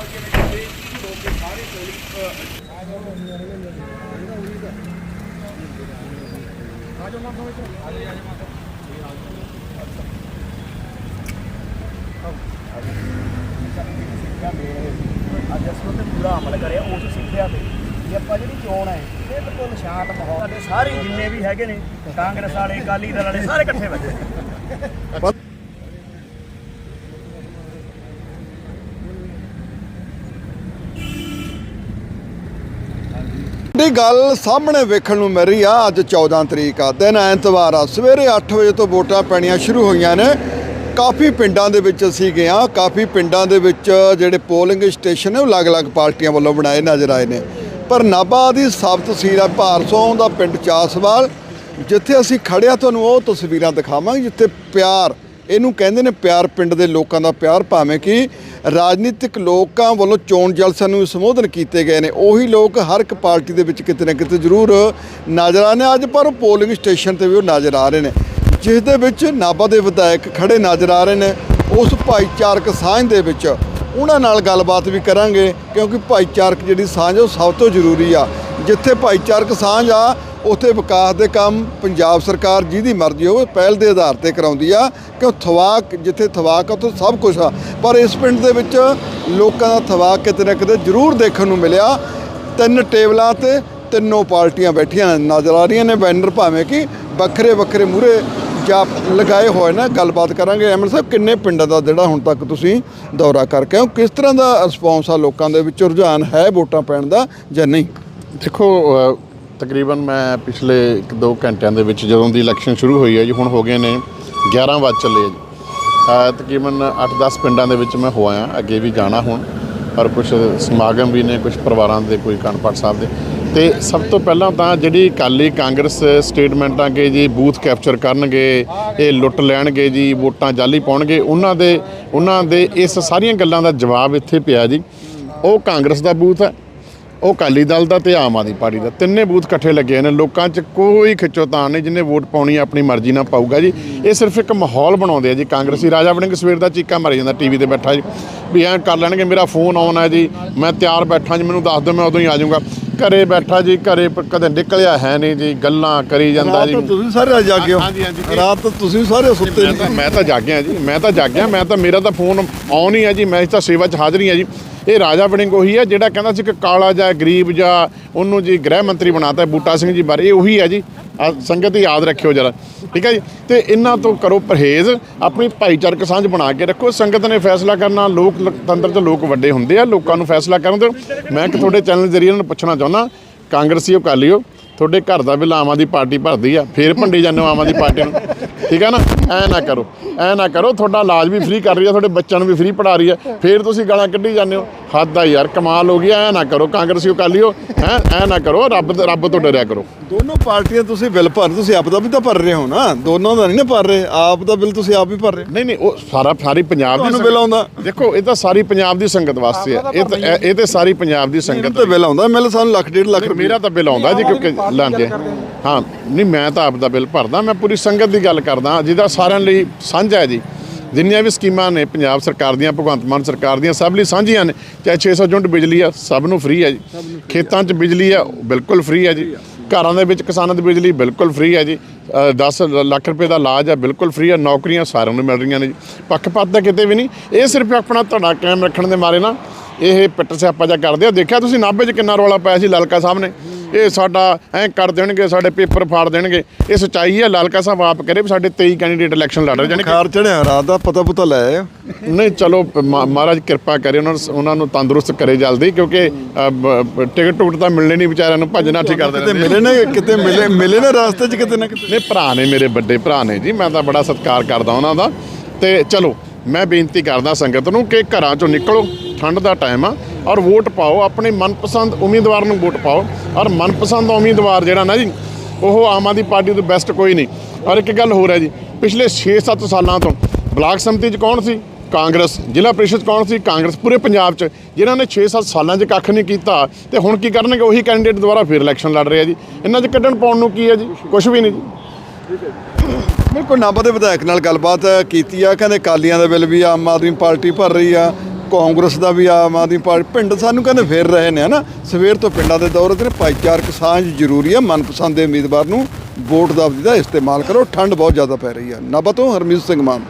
ਅੱਜ ਅਸੀਂ ਤੇ ਪੂਰਾ ਅਮਲ ਕਰਿਆ ਉਸ ਸਿੱਖਿਆ ਤੇ ਜੇ ਆਪਾਂ ਜਿਹੜੀ ਚੋਣ ਹੈ ਬਿਲਕੁਲ ਸ਼ਾਂਤ ਮਾਹੌਲ ਸਾਡੇ ਸਾਰੇ ਜਿੰਨੇ ਵੀ ਹੈਗੇ ਨੇ ਕਾਂਗਰਸ ਵਾਲੇ ਅਕਾਲੀ ਦਲ ਵਾਲੇ ਸਾਰੇ ਇਕੱਠੇ ਬੈਠੇ ਗੱਲ ਸਾਹਮਣੇ ਵੇਖਣ ਨੂੰ ਮਿਲ ਰਹੀ ਆ। ਅੱਜ 14 ਤਰੀਕ ਆ। ਦਿਨ ਐਤਵਾਰ ਆ। ਸਵੇਰੇ 8 ਵਜੇ ਤੋਂ ਵੋਟਾਂ ਪੈਣੀਆਂ ਸ਼ੁਰੂ ਹੋਈਆਂ ਨੇ। ਕਾਫੀ ਪਿੰਡਾਂ ਦੇ ਵਿੱਚ ਅਸੀਂ ਗਏ ਆ ਕਾਫੀ ਪਿੰਡਾਂ ਦੇ ਵਿੱਚ ਜਿਹੜੇ ਪੋਲਿੰਗ ਸਟੇਸ਼ਨ ਨੇ, ਉਹ ਅਲੱਗ-ਅਲੱਗ ਪਾਰਟੀਆਂ ਵੱਲੋਂ ਬਣਾਏ ਨਜ਼ਰ ਆਏ ਨੇ। ਪਰ ਨਾਭਾ ਦੀ ਸਬ ਤਹਿਸੀਲ ਆ ਭਾਰਸੋਂ ਦਾ ਪਿੰਡ ਚਾਸਵਾਲ। ਜਿੱਥੇ ਅਸੀਂ ਖੜਿਆ ਤੁਹਾਨੂੰ ਉਹ ਤਸਵੀਰਾਂ ਦਿਖਾਵਾਂਗੇ, ਜਿੱਥੇ ਪਿਆਰ, ਇਹਨੂੰ ਕਹਿੰਦੇ ਨੇ ਪਿਆਰ ਪਿੰਡ ਦੇ ਲੋਕਾਂ ਦਾ ਪਿਆਰ। ਭਾਵੇਂ ਕਿ ਰਾਜਨੀਤਿਕ ਲੋਕਾਂ ਵੱਲੋਂ ਚੋਣ ਜਲਸਿਆਂ ਨੂੰ ਸੰਬੋਧਨ ਕੀਤੇ ਗਏ ਨੇ। ਉਹੀ ਲੋਕ ਹਰ ਇੱਕ ਪਾਰਟੀ ਦੇ ਵਿੱਚ ਕਿਤੇ ਨਾ ਕਿਤੇ ਜ਼ਰੂਰ ਨਜ਼ਰ ਆਉਂਦੇ ਨੇ। ਅੱਜ ਪਰ ਉਹ ਪੋਲਿੰਗ ਸਟੇਸ਼ਨ ਤੇ ਵੀ ਉਹ ਨਜ਼ਰ ਆ ਰਹੇ ਨੇ। ਜਿਸ ਦੇ ਵਿੱਚ ਨਾਭਾ ਦੇ ਵਿਧਾਇਕ ਖੜੇ ਨਜ਼ਰ ਆ ਰਹੇ ਨੇ। ਉਸ ਭਾਈਚਾਰਕ ਸਾਂਝ ਦੇ ਵਿੱਚ ਉਹਨਾਂ ਨਾਲ ਗੱਲਬਾਤ ਵੀ ਕਰਾਂਗੇ, ਕਿਉਂਕਿ ਭਾਈਚਾਰਕ ਜਿਹੜੀ ਸਾਂਝ ਉਹ ਸਭ ਤੋਂ ਜ਼ਰੂਰੀ ਆ। ਜਿੱਥੇ ਭਾਈਚਾਰਕ ਸਾਂਝ ਆ ਉੱਥੇ ਵਿਕਾਸ ਦੇ ਕੰਮ ਪੰਜਾਬ ਸਰਕਾਰ ਜਿਹਦੀ ਮਰਜ਼ੀ ਹੋਵੇ ਪਹਿਲ ਦੇ ਆਧਾਰ ਤੇ ਕਰਾਉਂਦੀ ਆ ਕਿਉਂ ਥਵਾਕ, ਜਿੱਥੇ ਥਵਾਕ ਆ, ਉੱਥੇ ਸਭ ਕੁਝ ਆ। ਪਰ ਇਸ ਪਿੰਡ ਦੇ ਵਿੱਚ ਲੋਕਾਂ ਦਾ ਥਵਾਕ ਕਿਤੇ ਨਾ ਕਿਤੇ ਜ਼ਰੂਰ ਦੇਖਣ ਨੂੰ ਮਿਲਿਆ। ਤਿੰਨ ਟੇਬਲਾਂ ਤੇ ਤਿੰਨੋਂ ਪਾਰਟੀਆਂ ਬੈਠੀਆਂ ਨਜ਼ਰ ਆ ਰਹੀਆਂ ਨੇ ਬੈਨਰ ਭਾਵੇਂ ਕਿ ਵੱਖਰੇ ਵੱਖਰੇ ਮੂਹਰੇ ਜਾਂ ਲਗਾਏ ਹੋਏ ਨੇ। ਗੱਲਬਾਤ ਕਰਾਂਗੇ। ਐਮਐਲ ਸਾਹਿਬ, ਕਿੰਨੇ ਪਿੰਡਾਂ ਦਾ ਜਿਹੜਾ ਹੁਣ ਤੱਕ ਤੁਸੀਂ ਦੌਰਾ ਕਰਕੇ ਆਏ ਕਿਸ ਤਰ੍ਹਾਂ ਦਾ ਰਿਸਪੌਂਸ ਆ ਲੋਕਾਂ ਦੇ ਵਿੱਚ? ਰੁਝਾਨ ਹੈ ਵੋਟਾਂ ਪੈਣ ਦਾ ਜਾਂ ਨਹੀਂ? ਦੇਖੋ ਤਕਰੀਬਨ ਮੈਂ ਪਿਛਲੇ 1-2 ਘੰਟਿਆਂ ਦੇ ਵਿੱਚ ਜਦੋਂ ਦੀ ਇਲੈਕਸ਼ਨ ਸ਼ੁਰੂ ਹੋਈ ਹੈ ਜੀ, ਹੁਣ ਹੋ ਗਏ ਨੇ 11 ਵਜ ਚੱਲੇ ਜੀ। ਤਕਰੀਬਨ 8-10 ਪਿੰਡਾਂ ਦੇ ਵਿੱਚ ਮੈਂ ਹੋਇਆ, ਅੱਗੇ ਵੀ ਜਾਣਾ ਹੁਣ ਪਰ ਕੁਝ ਸਮਾਗਮ ਵੀ ਨੇ ਕੁਝ ਪਰਿਵਾਰਾਂ ਦੇ, ਕੋਈ ਕਣਪਟ ਸਾਹਿਬ ਦੇ। ਤੇ ਸਭ ਤੋਂ ਪਹਿਲਾਂ ਤਾਂ ਜਿਹੜੀ ਕਾਲੀ ਕਾਂਗਰਸ ਸਟੇਟਮੈਂਟਾਂ ਕਿ ਜੀ ਬੂਥ ਕੈਪਚਰ ਕਰਨਗੇ, ਇਹ ਲੁੱਟ ਲੈਣਗੇ ਜੀ, ਵੋਟਾਂ ਜਾਲੀ ਪਾਉਣਗੇ, ਉਹਨਾਂ ਦੇ ਉਹਨਾਂ ਦੇ ਇਸ ਸਾਰੀਆਂ ਗੱਲਾਂ ਦਾ ਜਵਾਬ ਇੱਥੇ ਪਿਆ ਜੀ। ਉਹ ਕਾਂਗਰਸ ਦਾ ਬੂਥ ਹੈ ਉਹ ਅਕਾਲੀ ਦਲ ਦਾ ਤੇ ਆਮ ਆਦਮੀ ਪਾਰਟੀ ਦਾ। ਤਿੰਨੇ ਬੂਥ ਇਕੱਠੇ ਲੱਗੇ ਨੇ। ਲੋਕਾਂ 'ਚ ਕੋਈ ਖਿੱਚੋਤਾਣ ਨਹੀਂ ਜਿੰਨੇ ਵੋਟ ਪਾਉਣੀ ਆਪਣੀ ਮਰਜ਼ੀ ਨਾਲ ਪਾਊਗਾ ਜੀ। ਇਹ ਸਿਰਫ ਇੱਕ ਮਾਹੌਲ ਬਣਾਉਂਦੇ ਆ ਜੀ। ਕਾਂਗਰਸੀ ਰਾਜਾ ਵੜਿੰਗ ਸਵੇਰ ਦਾ ਚੀਕਾ ਮਾਰੀ ਜਾਂਦਾ ਟੀਵੀ ਤੇ ਬੈਠਾ ਜੀ। ਵੀ ਐਂ ਕਰ ਲੈਣਗੇ ਮੇਰਾ ਫੋਨ ਆਨ ਹੈ ਜੀ। ਮੈਂ ਤਿਆਰ ਬੈਠਾ ਜੀ ਮੈਨੂੰ ਦੱਸ ਦਿਓ ਮੈਂ ਉਦੋਂ ਹੀ ਆ ਜਾਊਂਗਾ। ਘਰੇ ਬੈਠਾ ਜੀ ਘਰੇ ਕਦੇ ਨਿਕਲਿਆ ਹੈ ਨਹੀਂ ਜੀ ਗੱਲਾਂ ਕਰੀ ਜਾਂਦਾ ਜੀ। ਤੁਸੀਂ ਸਾਰੇ ਜਾਗੇ ਹੋ। ਹਾਂਜੀ, ਹਾਂਜੀ। ਜੀ। ਰਾਤ ਤਾਂ ਤੁਸੀਂ ਸਾਰੇ ਸੁੱਤੇ ਮੈਂ ਨਹੀਂ। ਤਾਂ ਮੈਂ ਤਾਂ ਜਾਗਿਆ ਜੀ ਮੈਂ ਤਾਂ ਜਾਗਿਆ ਮੈਂ ਤਾਂ ਮੇਰਾ ਤਾਂ ਫੋਨ ਆਨ ਹੀ ਹੈ ਜੀ। ਮੈਂ ਤਾਂ ਸੇਵਾ 'ਚ ਹਾਜ਼ਰ ਹੀ ਹਾਂ ਜੀ। ਇਹ ਰਾਜਾ ਵੜਿੰਗ ਉਹੀ ਹੈ ਜਿਹੜਾ ਕਹਿੰਦਾ ਸੀ ਕਿ ਕਾਲਾ ਜਾਂ ਗਰੀਬ ਜਾਂ ਉਹਨੂੰ ਜੀ ਗ੍ਰਹਿ ਮੰਤਰੀ ਬਣਾਤਾ ਬੂਟਾ ਸਿੰਘ ਜੀ ਬਾਰੇ, ਇਹ ਉਹੀ ਹੈ ਜੀ। ਸੰਗਤ ਹੀ ਯਾਦ ਰੱਖਿਓ ਜਰਾ। ਠੀਕ ਹੈ ਜੀ? ਤੇ ਇਹਨਾਂ ਤੋਂ ਕਰੋ ਪਰਹੇਜ਼, ਆਪਣੀ ਭਾਈਚਾਰਕ ਸਾਂਝ ਬਣਾ ਕੇ ਰੱਖੋ। ਸੰਗਤ ਨੇ ਫੈਸਲਾ ਕਰਨਾ ਲੋਕਤੰਤਰ 'ਚ ਲੋਕ ਵੱਡੇ ਹੁੰਦੇ ਆ, ਲੋਕਾਂ ਨੂੰ ਫੈਸਲਾ ਕਰਨ ਦਿਓ। ਮੈਂ ਇੱਕ ਤੁਹਾਡੇ ਚੈਨਲ ਜ਼ਰੀਏ ਇਹਨਾਂ ਨੂੰ ਪੁੱਛਣਾ ਚਾਹੁੰਦਾ ਕਾਂਗਰਸੀਓ ਅਕਾਲੀਓ ਤੁਹਾਡੇ ਘਰ ਦਾ ਬਿੱਲ ਆਮ ਆਦਮੀ ਪਾਰਟੀ ਭਰਦੀ ਆ ਫੇਰ ਭੰਡੀ ਜਾਂਦੇ ਹੋ ਆਮ ਆਦਮੀ ਪਾਰਟੀ ਨੂੰ। ਠੀਕ ਹੈ ਨਾ? ਐ ਨਾ ਕਰੋ ਐ ਨਾ ਕਰੋ ਤੁਹਾਡਾ ਇਲਾਜ ਵੀ ਫ੍ਰੀ ਕਰ ਰਹੀ ਆ ਤੁਹਾਡੇ ਬੱਚਿਆਂ ਨੂੰ ਵੀ ਫ੍ਰੀ ਪੜਾ ਰਹੀ ਆ ਫੇਰ ਤੁਸੀਂ ਗਾਲਾਂ ਕੱਢੀ ਜਾਂਦੇ ਹੋ। ਹੱਦ ਆ ਯਾਰ ਕਮਾਲ ਹੋ ਗਈ ਐ ਨਾ ਕਰੋ ਕਾਂਗਰਸੀਓ ਅਕਾਲੀਓ ਹੈ ਐ ਨਾ ਕਰੋ ਰੱਬ ਰੱਬ ਤੋਂ ਡਰਿਆ ਕਰੋ। ਦੋਨੋਂ ਪਾਰਟੀਆਂ ਤੁਸੀਂ ਬਿੱਲ ਭਰ ਤੁਸੀਂ ਆਪ ਦਾ ਵੀ ਤਾਂ ਭਰ ਰਹੇ ਹੋ ਨਾ। ਦੋਨੋਂ ਦਾ ਨਹੀਂ ਨਾ ਭਰ ਰਹੇ ਆਪ ਦਾ ਬਿੱਲ ਤੁਸੀਂ ਆਪ ਹੀ ਭਰ ਰਹੇ। ਨਹੀਂ ਨਹੀਂ ਉਹ ਸਾਰਾ ਸਾਰੀ ਪੰਜਾਬ ਦੀ ਬਿੱਲ ਆਉਂਦਾ? ਦੇਖੋ ਇਹ ਤਾਂ ਸਾਰੀ ਪੰਜਾਬ ਦੀ ਸੰਗਤ ਵਾਸਤੇ ਆ। ਇਹ ਤਾਂ ਇਹ- ਤੇ ਸਾਰੀ ਪੰਜਾਬ ਦੀ ਸੰਗਤ ਤਾਂ ਬਿੱਲ ਆਉਂਦਾ ਮਿਲ ਸਾਨੂੰ ਲੱਖ ਡੇਢ ਲੱਖ ਮੇਰਾ ਤਾਂ ਬਿੱਲ ਆਉਂਦਾ ਜੀ ਕਿਉਂਕਿ ਲਾਂਦੇ ਹਾਂ ਨਹੀਂ ਮੈਂ ਤਾਂ ਆਪ ਦਾ ਬਿੱਲ ਭਰਦਾ ਮੈਂ ਪੂਰੀ ਸੰਗਤ ਦੀ ਗੱਲ ਕਰਦਾ ਜਿਹਦਾ ਸਾਰਿਆਂ ਲਈ ਸਾਂਝਾ ਹੈ ਜੀ। ਜਿੰਨੀਆਂ ਵੀ ਸਕੀਮਾਂ ਨੇ ਪੰਜਾਬ ਸਰਕਾਰ ਦੀਆਂ ਭਗਵੰਤ ਮਾਨ ਸਰਕਾਰ ਦੀਆਂ ਸਭ ਲਈ ਸਾਂਝੀਆਂ ਨੇ ਚਾਹੇ 600 ਯੂਨਿਟ ਬਿਜਲੀ ਆ ਸਭ ਨੂੰ ਫ੍ਰੀ ਹੈ ਜੀ। ਖੇਤਾਂ 'ਚ ਬਿਜਲੀ ਆ ਬਿਲਕੁਲ ਫ੍ਰੀ ਹੈ ਜੀ। ਘਰਾਂ ਦੇ ਵਿੱਚ ਕਿਸਾਨਾਂ ਦੀ ਬਿਜਲੀ ਬਿਲਕੁਲ ਫ੍ਰੀ ਹੈ ਜੀ। ਅ, 10 ਲੱਖ ਰੁਪਏ ਦਾ ਇਲਾਜ ਆ ਬਿਲਕੁਲ ਫ੍ਰੀ ਹੈ ਨੌਕਰੀਆਂ ਸਾਰਿਆਂ ਨੂੰ ਮਿਲ ਰਹੀਆਂ ਨੇ ਜੀ। ਪੱਖਪਾਤ ਤਾਂ ਕਿਤੇ ਵੀ ਨਹੀਂ ਇਹ ਸਿਰਫ ਆਪਣਾ ਧੜਾ ਕਾਇਮ ਰੱਖਣ ਦੇ ਮਾਰੇ ਨਾ ਇਹ ਪਿੱਟ ਸਿਆਪਾ ਜਿਹਾ ਕਰਦੇ ਆ। ਦੇਖਿਆ ਤੁਸੀਂ ਨਾਭੇ 'ਚ ਕਿੰਨਾ ਰੌਲਾ ਪਾਇਆ ਸੀ ਲਲਕਾ ਸਾਹਿਬ ਨੇ? ਇਹ ਸਾਡਾ ਐਂ ਕਰ ਦੇਣਗੇ ਸਾਡੇ ਪੇਪਰ ਫਾੜ ਦੇਣਗੇ। ਇਹ ਸੱਚਾਈ ਹੈ ਲਲਕਾ ਸਾਹਿਬ ਆਪ ਕਰੇ ਵੀ ਸਾਡੇ 23 ਕੈਂਡੀਡੇਟ ਇਲੈਕਸ਼ਨ ਲੜ ਰਹੇ ਜਾਨੀ ਖਾਰ ਚੜਿਆ ਰਾਤ ਦਾ ਪਤਾ ਪੁਤਾ ਲੈ। ਨਹੀਂ ਚਲੋ ਮਹਾਰਾਜ ਕਿਰਪਾ ਕਰੇ ਉਹਨਾਂ ਨੂੰ ਉਹਨਾਂ ਨੂੰ ਤੰਦਰੁਸਤ ਕਰੇ ਜਲਦੀ ਕਿਉਂਕਿ ਟਿਕਟ ਟੁਕਟ ਤਾਂ ਮਿਲਣੇ ਨਹੀਂ ਵਿਚਾਰਿਆਂ ਨੂੰ ਭੱਜ ਨਾਠੀ ਕਰਦੇ ਰਹਿੰਦੇ ਮਿਲੇ ਨੇ ਕਿਤੇ ਮਿਲੇ ਮਿਲੇ ਨੇ ਰਾਸਤੇ 'ਚ ਕਿਤੇ ਨਾ ਕਿਤੇ। ਨੇ ਭਰਾ ਨੇ ਮੇਰੇ ਵੱਡੇ ਭਰਾ ਨੇ ਜੀ ਮੈਂ ਤਾਂ ਬੜਾ ਸਤਿਕਾਰ ਕਰਦਾ ਉਹਨਾਂ ਦਾ। ਤੇ ਚਲੋ ਮੈਂ ਬੇਨਤੀ ਕਰਦਾ ਸੰਗਤ ਨੂੰ ਕਿ ਘਰਾਂ ਚੋਂ ਨਿਕਲੋ, ਠੰਡ ਦਾ ਟਾਈਮ ਆ, ਔਰ ਵੋਟ ਪਾਓ, ਆਪਣੇ ਮਨਪਸੰਦ ਉਮੀਦਵਾਰ ਨੂੰ ਵੋਟ ਪਾਓ। ਔਰ ਮਨਪਸੰਦ ਉਮੀਦਵਾਰ ਜਿਹੜਾ ਨਾ ਜੀ, ਉਹ ਆਮ ਆਦਮੀ ਪਾਰਟੀ ਤੋਂ ਬੈਸਟ ਕੋਈ ਨਹੀਂ। ਔਰ ਇੱਕ ਗੱਲ ਹੋਰ ਹੈ ਜੀ, ਪਿਛਲੇ 6-7 ਸਾਲਾਂ ਤੋਂ ਬਲਾਕ ਸੰਮਤੀ 'ਚ ਕੌਣ ਸੀ? ਕਾਂਗਰਸ। ਜ਼ਿਲ੍ਹਾ ਪ੍ਰੀਸ਼ਦ ਕੌਣ ਸੀ? ਕਾਂਗਰਸ। ਪੂਰੇ ਪੰਜਾਬ 'ਚ, ਜਿਨ੍ਹਾਂ ਨੇ 6-7 ਸਾਲਾਂ 'ਚ ਕੱਖ ਨਹੀਂ ਕੀਤਾ ਤੇ ਹੁਣ ਕੀ ਕਰਨਗੇ? ਉਹੀ ਕੈਂਡੀਡੇਟ ਦੁਬਾਰਾ ਫਿਰ ਇਲੈਕਸ਼ਨ ਲੜ ਰਿਹਾ ਜੀ। ਇਹਨਾਂ 'ਚ ਕੱਢਣ ਪਾਉਣ ਨੂੰ ਕੀ ਹੈ ਜੀ? ਕੁਝ ਵੀ ਨਹੀਂ ਜੀ। ਬਿਲਕੁਲ ਨਾਭਾ ਦੇ ਵਿਧਾਇਕ ਨਾਲ ਗੱਲਬਾਤ ਕੀਤੀ ਆ, ਕਹਿੰਦੇ ਕਾਲੀਆਂ ਦਾ ਬਿੱਲ ਵੀ ਆਮ ਆਦਮੀ ਪਾਰਟੀ ਭਰ ਰਹੀ ਆ, ਕਾਂਗਰਸ ਦਾ ਵੀ ਆਮ ਆਦਮੀ ਪਾਰਟੀ, ਪਿੰਡ ਸਾਨੂੰ ਕਹਿੰਦੇ ਫੇਰ ਰਹੇ ਨੇ, ਹਨਾ? ਸਵੇਰ ਤੋਂ ਪਿੰਡਾਂ ਦੇ ਦੌਰੇ ਤੇ ਭਾਈਚਾਰਕ ਸਾਂਝ ਜ਼ਰੂਰੀ ਆ, ਮਨਪਸੰਦ ਦੇ ਉਮੀਦਵਾਰ ਨੂੰ ਵੋਟ ਦਾ ਇਸਤੇਮਾਲ ਕਰੋ, ਠੰਡ ਬਹੁਤ ਜ਼ਿਆਦਾ ਪੈ ਰਹੀ ਆ। ਨਾਭਾ ਤੋਂ ਹਰਮੀਤ ਸਿੰਘ ਮਾਨ।